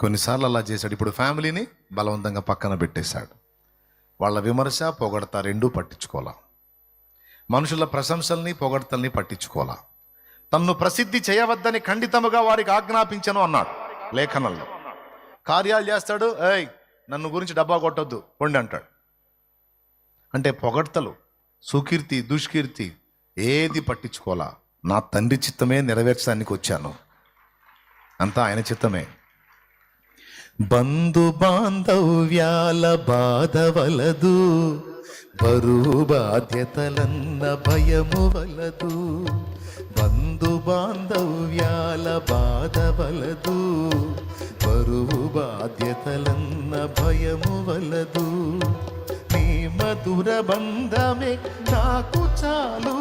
కొన్నిసార్లు అలా చేశాడు. ఇప్పుడు ఫ్యామిలీని బలవంతంగా పక్కన పెట్టేశాడు. వాళ్ళ విమర్శ పొగడత రెండూ పట్టించుకోవాలా? మనుషుల ప్రశంసల్ని పొగడతల్ని పట్టించుకోవాలా? తన్ను ప్రసిద్ధి చేయవద్దని ఖండితముగా వారికి ఆజ్ఞాపించను అన్నాడు లేఖనంలో. కార్యాలు చేస్తాడు ఏయ్ నన్ను గురించి డబ్బా కొట్టొద్దు పొండి అంటాడు. అంటే పొగడ్తలు సుకీర్తి దుష్కీర్తి ఏది పట్టించుకోవాలా? నా తండ్రి చిత్తమే నెరవేర్చడానికి వచ్చాను. అంతా ఆయన చిత్తమే. బంధు బాంధవ్యాల బాధ వలదు బరువు బాధ్యతలన్న భయము వలదు. బంధు బాంధవ్యాల బాధ వలదు బరువు బాధ్యతలన్న భయము వలదు. నీ మధుర బంధమే నాకు చాలు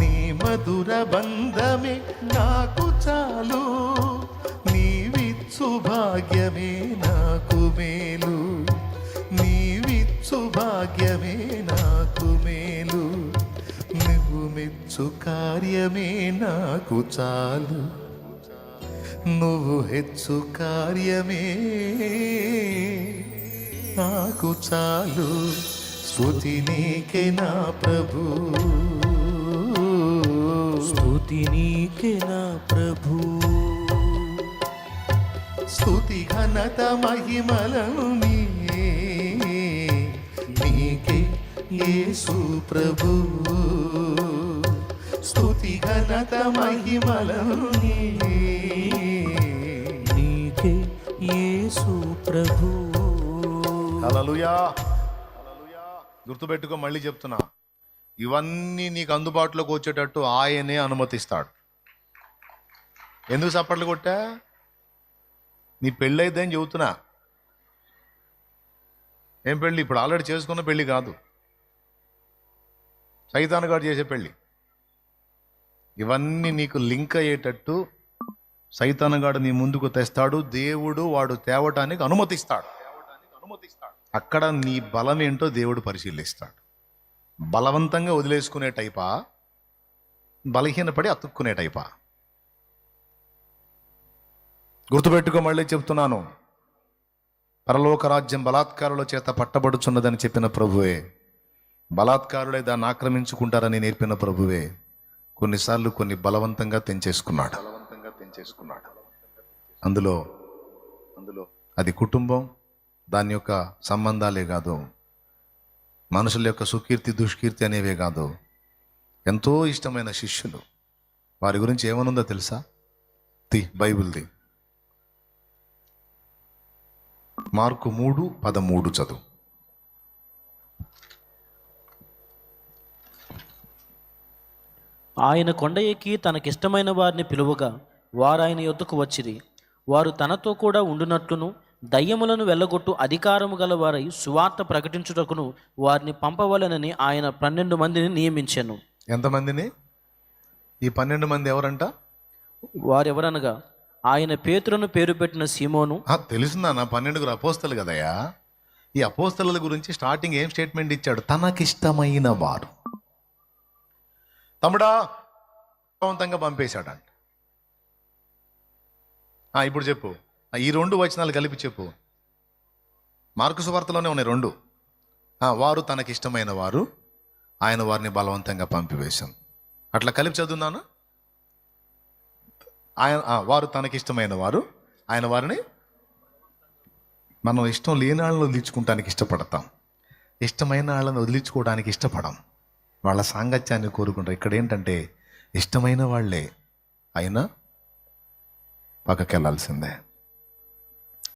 నీ మధుర బంధమే నాకు చాలు. సుభాగ్యమే నాకు మేలు. నీవిచ్చు భాగ్యమే నాకు మేలు. నువ్వు మెచ్చు కార్యమే నాకు చాలు. నువ్వు హెచ్చు కార్యమే నాకు చాలు. స్థుతి నీకే నా ప్రభు. స్థుతి నీకే నా ప్రభు. స్థుతి ఘనత మహిమలను నీకే యేసు ప్రభు. స్థుతి ఘనత మహిమలను నీకే యేసు ప్రభు. హల్లెలూయా. గుర్తుపెట్టుకో మళ్ళీ చెప్తున్నా. ఇవన్నీ నీకు అందుబాటులోకి వచ్చేటట్టు ఆయనే అనుమతిస్తాడు. ఎందుకు చప్పట్లు కొట్టా? నీ పెళ్ళి అయితే అని చెబుతున్నా. ఏం పెళ్ళి? ఇప్పుడు ఆల్రెడీ చేసుకున్న పెళ్ళి కాదు. సైతాన్ గారు చేసే పెళ్ళి. ఇవన్నీ నీకు లింక్ అయ్యేటట్టు సైతానగాడు నీ ముందుకు తెస్తాడు. దేవుడు వాడు తేవటానికి అనుమతిస్తాడు. అక్కడ నీ బలం ఏంటో దేవుడు పరిశీలిస్తాడు. బలవంతంగా వదిలేసుకునే టైపా? బలహీనపడి అతుక్కునే టైపా? గుర్తుపెట్టుకో మళ్ళీ చెప్తున్నాను. పరలోక రాజ్యం బలాత్కారుల చేత పట్టబడుచున్నదని చెప్పిన ప్రభువే. బలాత్కారులే దాన్ని ఆక్రమించుకుంటారని నేర్పిన ప్రభువే. కొన్నిసార్లు కొన్ని బలవంతంగా తెంచేసుకున్నాడు. బలవంతంగా తెంచేసుకున్నాడు అందులో అందులో అది కుటుంబం దాని యొక్క సంబంధాలే కాదు. మనుషుల యొక్క సుకీర్తి దుష్కీర్తి అనేవే కాదు. ఎంతో ఇష్టమైన శిష్యులు. వారి గురించి ఏమనుందో తెలుసా? ది బైబిల్ది మార్కు మూడు పదమూడు చదువు. ఆయన కొండ ఎక్కి తనకిష్టమైన వారిని పిలువగా వారు ఆయన యొద్దకు వచ్చిరి. వారు తనతో కూడా ఉండునట్లును దయ్యములను వెళ్ళగొట్టు అధికారము గల వారై సువార్త ప్రకటించుటకును వారిని పంపవలెనని ఆయన పన్నెండు మందిని నియమించెను. ఎంతమందిని? ఈ పన్నెండు మంది ఎవరంట? వారెవరనగా? ఆయన పేతులను పేరు పెట్టిన సీమోను ఆ, తెలుసుందా పన్నెండుగురు అపోస్తలు కదయ్యా. ఈ అపోస్తల గురించి స్టార్టింగ్ ఏం స్టేట్మెంట్ ఇచ్చాడు? తనకిష్టమైన వారు. తమ్ముడా బలవంతంగా పంపేశాడంట. ఇప్పుడు చెప్పు. ఈ రెండు వచనాలు కలిపి చెప్పు. మార్కు సువార్తలోనే ఉన్నాయి రెండు. వారు తనకిష్టమైన వారు. ఆయన వారిని బలవంతంగా పంపివేశాం. అట్లా కలిపి చదువున్నాను ఆయన వారు తనకిష్టమైన వారు. ఆయన వారిని మనం ఇష్టం లేని వాళ్ళని వదిలించుకుంటానికి ఇష్టపడతాం. ఇష్టమైన వాళ్ళని వదిలించుకోవడానికి ఇష్టపడం. వాళ్ళ సాంగత్యాన్ని కోరుకుంటాం ఇక్కడ ఏంటంటే ఇష్టమైన వాళ్ళే. అయినా పక్కకెళ్ళాల్సిందే